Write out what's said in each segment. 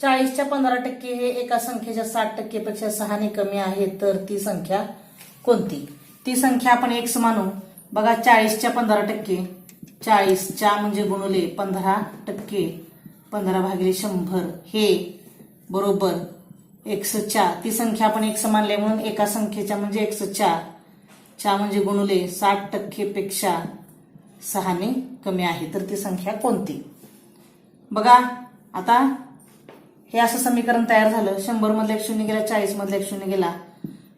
चाळीसच्या पंधरा टक्के हे एका संख्येच्या साठ टक्केपेक्षा सहाने कमी आहे तर ती संख्या कोणती? ती संख्या आपण एक्स मानू हो. बघा चाळीसच्या पंधरा टक्के. चाळीसच्या म्हणजे गुणुले पंधरा टक्के. पंधरा भागिले शंभर हे बरोबर एक्सच्या ती संख्या आपण एक्स मानले म्हणून एका संख्येच्या म्हणजे एक्सच्या च्या म्हणजे गुणुले साठ टक्केपेक्षा सहाने कमी आहे तर ती संख्या कोणती? बघा आता हे असं समीकरण तयार झालं. शंभर मधल्या एक शून्य गेला चाळीस मधला एक शून्य गेला.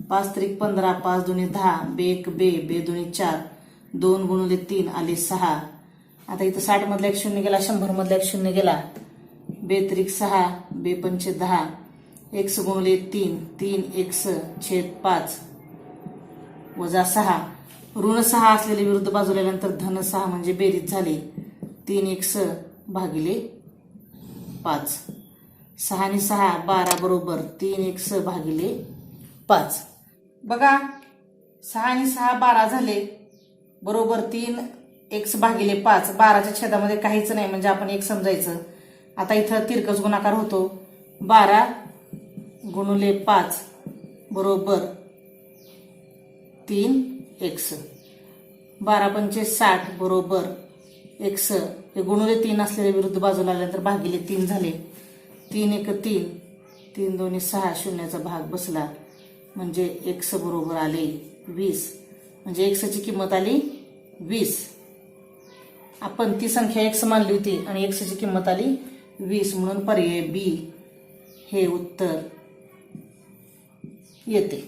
पाच त्रिक पंधरा पाच दोन्ही दहा बे एक बे बे दोन्ही चार दोन गुणले तीन आले सहा. आता इथं साठ मधला एक शून्य गेला शंभर मधला एक शून्य गेला. बे त्रिक सहा बे पंचे दहा. एक्स गुणले तीन तीन एक्स छेद पाच. वजा सहा. ऋण सहा असलेले विरुद्ध बाजूला नंतर धन सहा म्हणजे बेरीज झाले. तीन एक्स भागिले पाच. सहा आणि सहा बारा बरोबर तीन एक स भागिले पाच. बघा सहा आणि सहा बारा झाले. बरोबर तीन एक्स भागिले पाच. बाराच्या छेदामध्ये काहीच नाही म्हणजे आपण एक समजायचं. आता इथं तिरकस गुणाकार होतो. बारा गुणुले पाच बरोबर तीन एक्स बारा पंचे साठ बरोबर एक्स हे गुणुले तीन असलेले विरुद्ध बाजूला आल्यानंतर भागिले तीन झाले. तीन एक तीन तीन दोन्ही सहा शून्याचा भाग बसला. म्हणजे एक्स बरोबर आले वीस. म्हणजे एक्सची किंमत आली वीस. आपण ती संख्या एक्स मानली होती आणि एक्सची किंमत आली वीस. म्हणून पर्याय बी हे उत्तर येते.